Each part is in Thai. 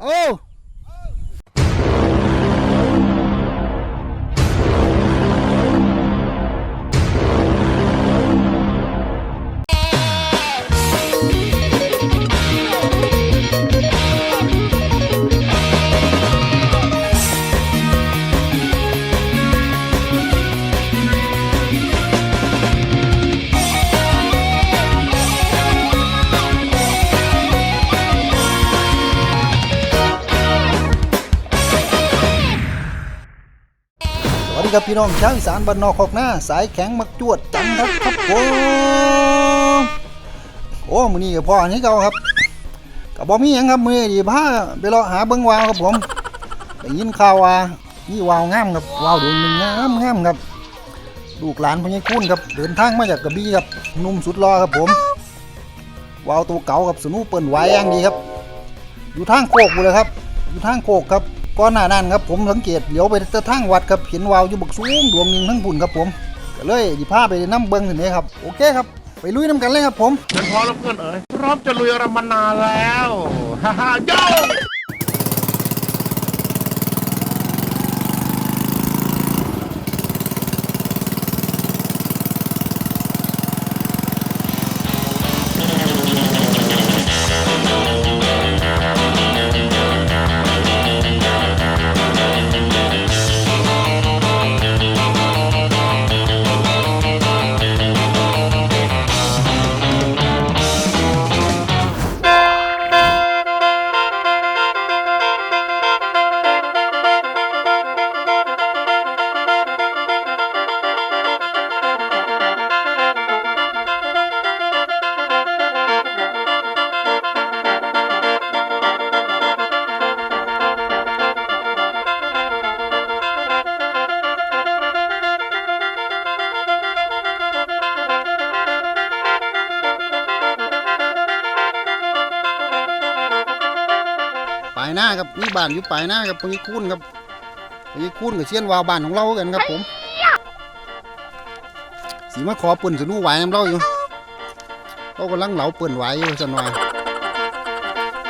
โดีครับพี่น้องชาวอีสานบ้านนอกขอกหน้า สายแข็งมักจวดจังครับครับผมโอ้มือนี้ก็พ่ออันนี้เก่าครับก็บ่มีหยังครับมือนี้าไปเลาะหาเบิ่งวาวครับผมได้ยินข่าวว่ามีวาวงามครับวาวดวงหนึงงามงามครับลูกหลานพญคุณครับเดินทางมาจากกระบี่ครับนุ่มสุดหล่อครับผมวาวตัวเก่าครับสนุเปิ้นไว้อย่างดีครับ อยู่ทางโคกเลยครับ อยู่ทางโคกครับ ก่อนหน้านั้นครับผมสังเกตเดี๋ยวไปจะทั้งวัดครับเห็นวาวอยู่บักสูงดวงหนึ่งทั้งปุ่นครับผมก็เลยดิพาไปน้ำเบิ้งถึงนี้ครับโอเคครับไปลุยน้ำกันเลยครับผมฉันพร้อมแล้วเพื่อนเอ๋ยพร้อมจะลุยรำมานานแล้วฮ่าฮ่าโย ครับนี่บ้านอยู่ปลายหน้าครับพญคูนครับพญคูนกับเชียนวาวบ้านของเรากันครับ ผมสีมาขอเปิ่นสนุไหวน้ำเราอยู่เขากำลังเหลาเปิ่นไหวอยู่สันว่า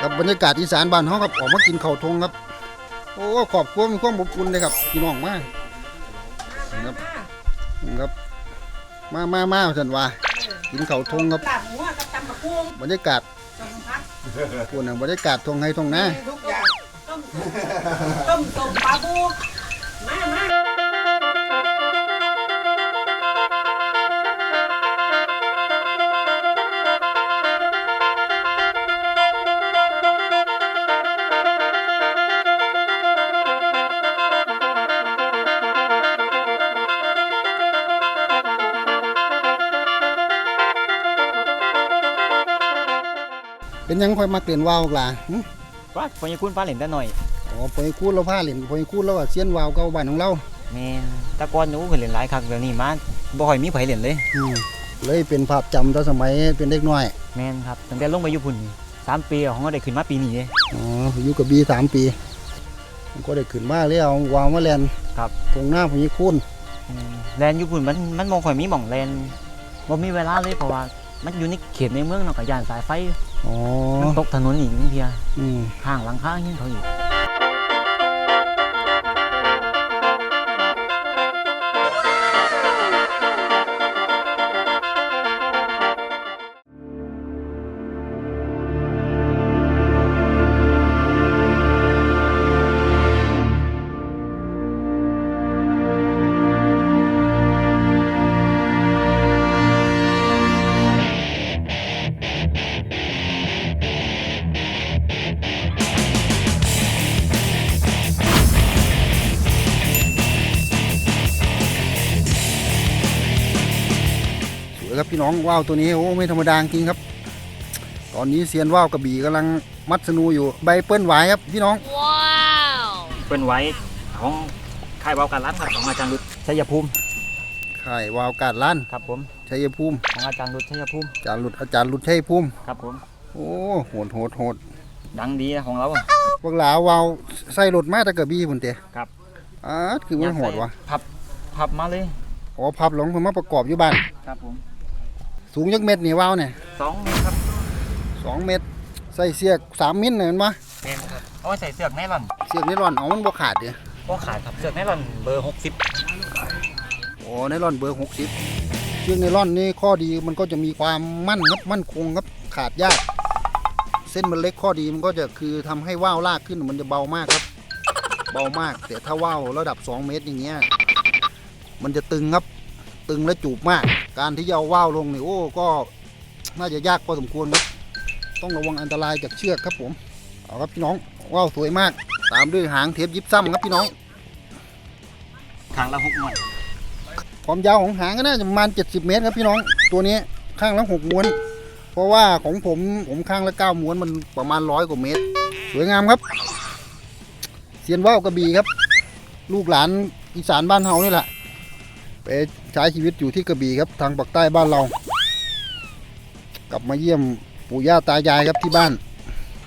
ครับบรรยากาศอีสานบ้านเขาครับออกมากินข้าวทงครับ โอ้ขอบคุณมีความอบอุ่นเลยครับพี่น้องมากครับครับมามามาสันว่ากินข้าวทงครับลาบหมูกับตำบักหุ่งบรรยากาศสมพักพูดนะบรรยากาศทงให้ทงนาทุกอย่าง ต้มต้มปลาบูมามาเป็นยังค่อยมาเกลียนว่าวกล่ะ ว่าพญาคุณป้าเหรียญได้หน่อยอ๋อพอยคูดเราผ้าเหรียญพอยคูดเราก็เสียนวาวเก่าบ้านของเราแม่นแตะกอนหนูเคยเหรียญหลายครั้งแบบนี้มาบ่ค่อยมีไผเหรียญเลย อืมเลยเป็นภาพจำตอนสมัยเป็นเด็กน้อยแม่นครับตั้งแต่ลงไปอยู่พุ่นสามปีของก็ได้ขึ้นมาปีนี้เลยอ๋ออยู่กับบีสามปีมันก็ได้ขึ้นมาแล้วเอาวาวมาแลนครับ ตรงหน้าพอยคูนอืมแลนอยู่พุ่นมันมันบ่ค่อยมีหม่องแลนบ่มีเวลาเลยเพราะว่า มันอยู่ในเขตในเมืองเนาะก็ย่านสายไฟอ๋อมันตกถนนอีกบางเทียอืมข้างหลังคาเฮียนเขาอีก น้องว่าวตัวนี้โอ้ไม่ธรรมดาจริงครับ ตอนนี้เซียนว่าวกระบี่กำลังมัดสนูอยู่ใบเปิ้ลหวายครับพี่น้องเปิ้นไว้ของค่ายเบาการรัดครับของอาจารย์รุดชัยภูมิข่ายวาวกาดล้านครับผมชัยภูมิของอาจารย์รุดชัยภูมิอาจารย์หลุดอาจารย์หลุดชัยภูมิครับผมโอ้โหดโหดโหดดังดีนะของเราพวกหลาวาวใส่รถมาแต่กระบี่พุ่นเตะครับอ่าคือมันโหดวะพับพับมาเลยอ๋อพับหลงเพิ่นมาประกอบอยู่บ้านครับผม สูงยักเม็ดนี่วาวเนี่ยสองเมตรครับสองเมตรใส่เสียกสามมิลเนี่ยเห็นปะแม่นครับเอาไว้ใส่เสือกไนลอนเสือกไนลอนเอามันบ่ขาดเด้อก็ขายครับเสือกไนลอนเบอร์60โอ้ไนลอนเบอร์60เชือกไนลอนนี่ข้อดีมันก็จะมีความมั่นครับมั่นคงครับขาดยาก เส้นมันเล็กข้อดีมันก็จะคือทำให้ว่าวลากขึ้นมันจะเบามากครับ เบามากแต่ถ้าว่าวระดับ 2 เมตรอย่างเงี้ยมันจะตึงครับตึงและจูบมาก การที่จะเอาว่าวลงนี่โอ้ก็น่าจะยากพอสมควรครับต้องระวังอันตรายจากเชือกครับผมเอาครับพี่น้องว่าวสวยมาก ตามด้วยหางเทปยิบซ้ำครับพี่น้องทางละ6หน่วยความยาวของหางก็น่าจะประมาณ 70 เมตรครับพี่น้อง ตัวนี้ข้างละหกม้วน เพราะว่าของผมผมข้างละเก้าม้วนมันประมาณร้อยกว่าเมตร สวยงามครับเซียนว่าวกระบี่ครับ ลูกหลานอีสานบ้านเฮานี่แหละไป ใช้ชีวิตอยู่ที่กระบี่ครับทางปากใต้บ้านเรา กลับมาเยี่ยมปู่ย่าตายายครับที่บ้าน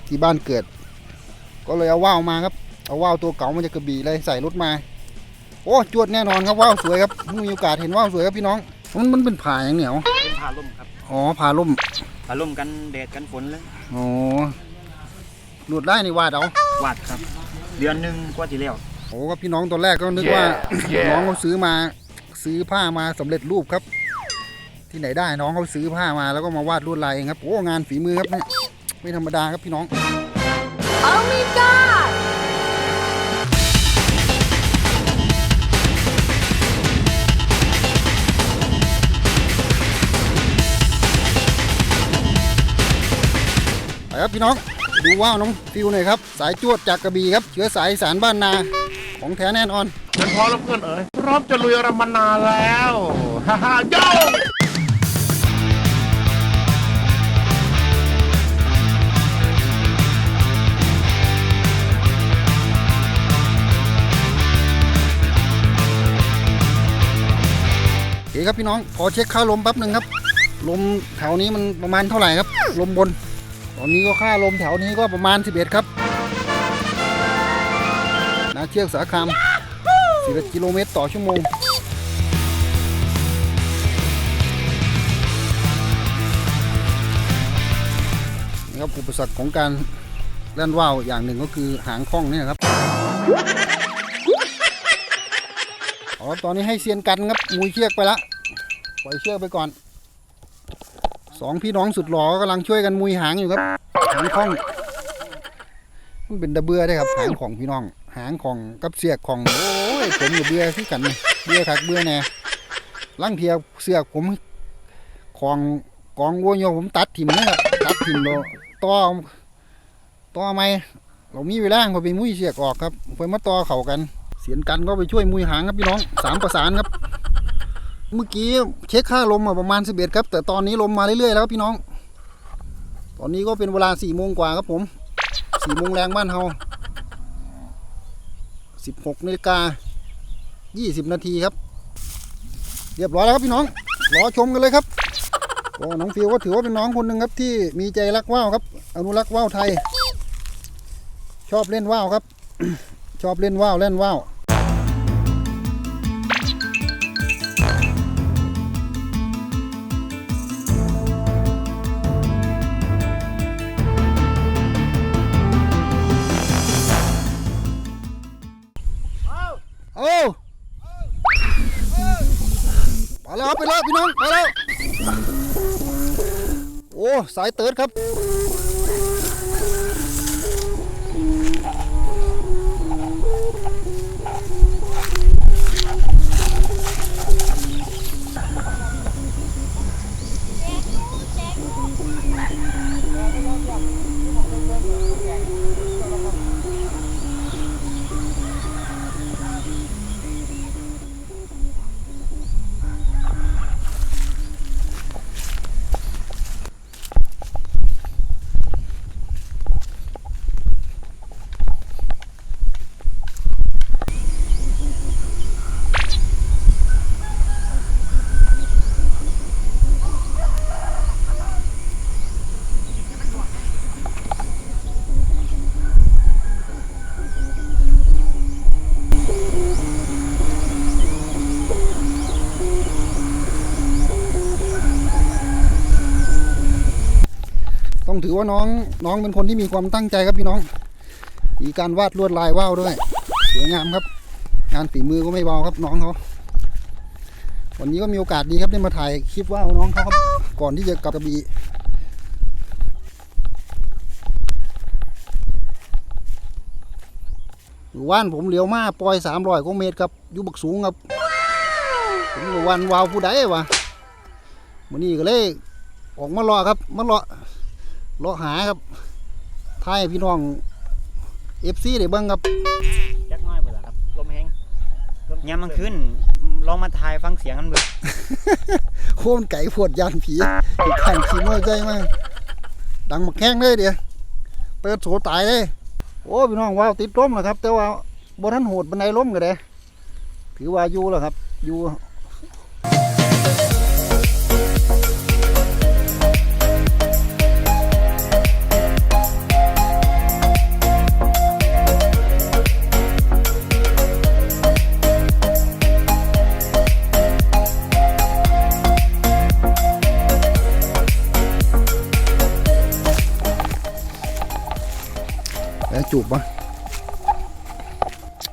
ที่บ้านเกิด ก็เลยเอาว่าวมาครับเอาว่าวตัวเก่ามาจากกระบี่เลยใส่รถมา โอ้จวดแน่นอนครับว่าวสวยครับมีโอกาสเห็นว่าวสวยครับพี่น้องมันมันเป็นผ่าอย่างเหนียวเป็นผ้าล่มครับอ๋อผ่าล่มผ้าล่มกันแดดกันฝนเลยอ๋อหลุดได้ในวาดเอาวาดครับ เดือนหนึงกว่าสิแล้วโอ้ก็พี่น้องตอนแรกก็นึกว่าน้องเขาซื้อมา ซื้อผ้ามาสำเร็จรูปครับ ที่ไหนได้น้องเขาซื้อผ้ามาแล้วก็มาวาดลวดลายเองครับโอ้งานฝีมือครับเนี่ยไม่ธรรมดาครับพี่น้อง Oh my god ไปครับพี่น้องดูว่าวน้องฟิวหน่อยครับ สายจวดจากกระบี่ครับเชื้อสายอีสารบ้านนาของแท้แน่นอน ฉันพร้อมแล้วเพื่อนเอ๋ยพร้อมจะลุยรมนาแล้วฮ่าฮ่าโยโอเคครับพี่น้องขอเช็คค่าลมแป๊บหนึ่งครับ ลมแถวนี้มันประมาณเท่าไหร่ครับ ลมบน ตอนนี้ก็ค่าลมแถวนี้ก็ประมาณ 11 ครับนาเชือกสาคราม 11กิโลเมตรต่อชั่วโมงนี่ครับอุปสรรคของการเล่นว่าวอย่างหนึ่งก็คือหางคล้องเนี่ยครับอ๋อตอนนี้ให้เซียนกันครับมุยเชือกไปละปล่อยเชือกไปก่อนสองพี่น้องสุดหล่อกำลังช่วยกันมุยหางอยู่ครับหางของมันเป็นตะเบือได้ครับหางของพี่น้อง หางของกับเสือกของโอ้ยผมกับเบื่อที่กันเบื่อคักเบื่อแน่ลังเทียเสือกผมของกองวัวโยผมตัดถิ่มนะครับตัดถิ่มต่อต่อไหมเรามีเวลาพอไปมุ้ยเสือกออกครับไปมาต่อเข่ากัน เสียนกันก็ไปช่วยมุยหางครับพี่น้องสามประสานครับ เมื่อกี้เช็คค่าลมมาประมาณ11ครับ แต่ตอนนี้ลมมาเรื่อยๆแล้วครับพี่น้อง ตอนนี้ก็เป็นเวลา4โมงกว่าครับผม4โมงแรงบ้านเฮา 16นาฬิกา20 นาทีครับ เรียบร้อยแล้วครับพี่น้องรอชมกันเลยครับก็น้องฟิวก็ถือว่าเป็นน้องคนหนึ่งครับที่มีใจรักว่าวครับ อนุรักษ์ว่าวไทย ชอบเล่นว่าวครับ ชอบเล่นว่าวเล่นว่าว ครับไปแล้วพี่น้องไปแล้วโอ้สายเติร์ดครับ องถือว่าน้องน้องเป็นคนที่มีความตั้งใจครับพี่น้อง มีการวาดลวดลายว่าวด้วย สวยงามครับ งานฝีมือก็ไม่เบาครับน้องเขาวันนี้ก็มีโอกาสดีครับได้มาถ่ายคลิปว่าวน้องเขาครับก่อนที่จะกลับกระบี่อยู่ว่านผมเลี้ยวมาปล่อยสามร้อยกว่าเมตรครับอยู่บักสูงครับผมก็วันวาวผู้ใดวะวันนี้ก็เลยออกมารอครับมารอ รอหาครับทายให้พี่น้องเอฟซีได้เบิ่งครับจักน้อยเบิดล่ะครับลมแห้งยามมันขึ้นลองมาทายฟังเสียงกันเบิดโค่นไก่ปวดยานผีอีกขันขี่มอเตอร์ไซค์มาดังมาแข้งเลยเดี๋ยวเปิดโสตายเลยโอ้พี่น้องว้าวติดล้มแล้วครับ แต่ว่าบนทันโหดบันไดล้มกันเลยถือว่าอยู่แล้วครับอยู่ จูบปะ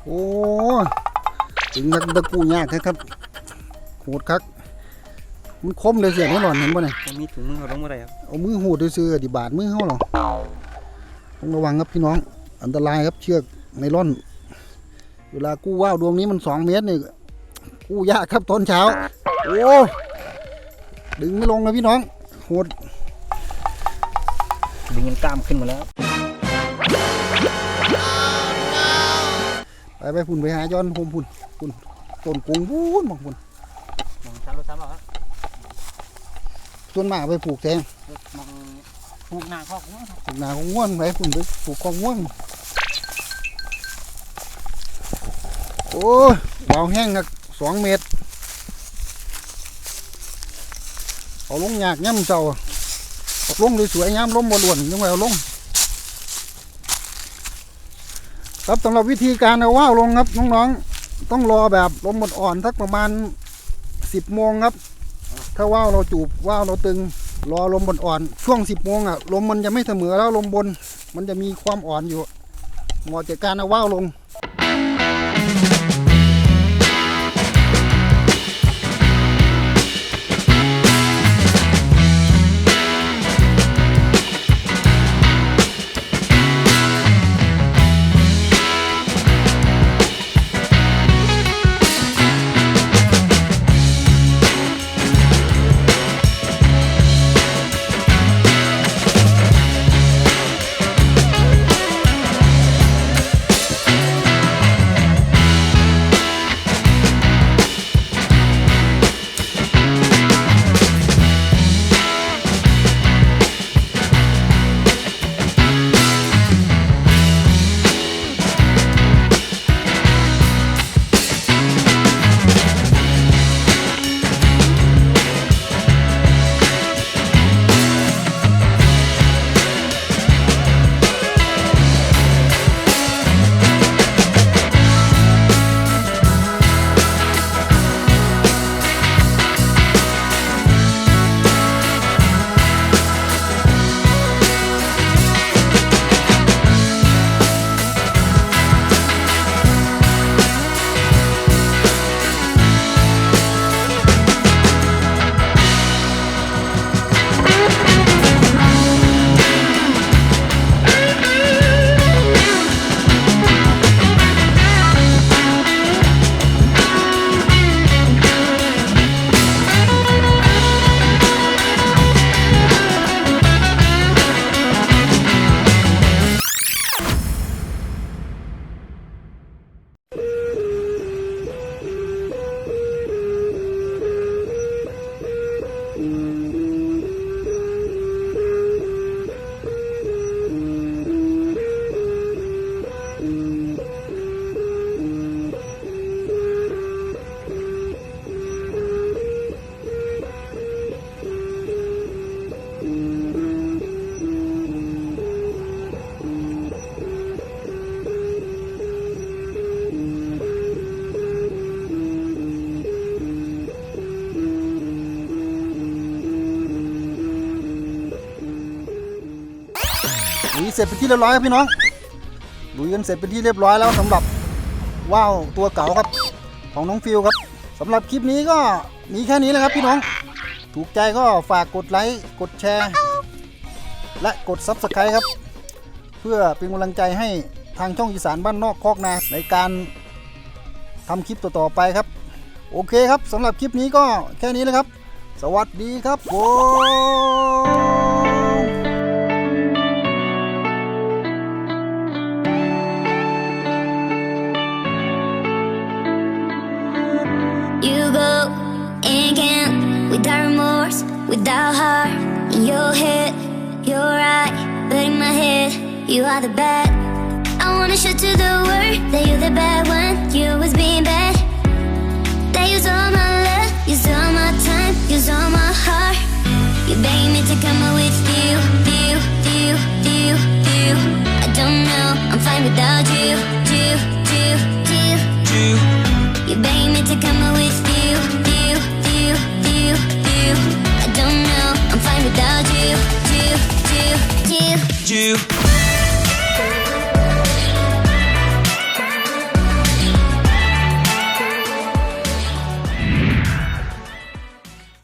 โอ้ถึงนักตะกูยากครับโหดคักมันคมเลยเสียงแน่นอนเห็นป่ะเนี่ยผมมีถุงมือเอาลงบ่ได้ครับเอามือหูดซื้อๆดิบาดมือเขาหรอต้องระวังครับพี่น้อง อันตรายครับเชือกไนล่อน เวลากู้ว่าวดวงนี้มันสองเมตรนี่กู้ยากครับตอนเช้า โอ้ดึงไม่ลงนะพี่น้องโหดดึงเงินกล้ามขึ้นมาแล้ว ไปไปพุ่นไปหาย้อนโฮมพุ่นพุ่นต้นกุ้งพุ่นมองพุ่นมองซ้ำรถซ้ำเอาครับส่วนมากเอาไปปลูกแทงมองผูกหน้าคอกหัวครับปลูกนาของง่วนไปพุ่นไปปลูกของง่วงโอ้ยวาวแห้งครับสองเมตรเอาลงยากย่ำเจ้าเอาลงสวยๆย่ำล้มบอลวนยังไงเอาลง ครับสำหรับวิธีการเอาว่าวลงครับน้องๆต้องรอแบบลมอ่อนสักประมาณสิบโมงครับ ถ้าว่าวเราจูบว่าวเราตึงรอลมบนอ่อน ช่วงสิบโมงอะลมมันจะไม่เสมอแล้วลมบน มันจะมีความอ่อนอยู่เหมาะแก่การเอาว่าวลง เสร็จไปนที่เรียบร้อยครับพี่น้องดูลุยกันเสร็จเป็นที่เรียบร้อยแล้วสำหรับว่าวตัวเก่าครับของน้องฟิลครับสำหรับคลิปนี้ก็มีแค่นี้แหละครับพี่น้อง ถูกใจก็ฝากกดไลค์ กดแชร์ และกด Subscribe ครับ เพื่อเป็นกำลังใจให้ทางช่องอีสานบ้านนอกคอกนาในการทำคลิปต่อๆไปครับ โอเคครับสำหรับคลิปนี้ก็แค่นี้นะครับ สวัสดีครับผม without heart. In your head, you're right, but in my head, you are the bad. I wanna show to the world that you're the bad one. You was being bad. That use all my love, use all my time, use all my heart. You beg me to come with you, you, you, you, you. I don't know, I'm fine without you, you, you,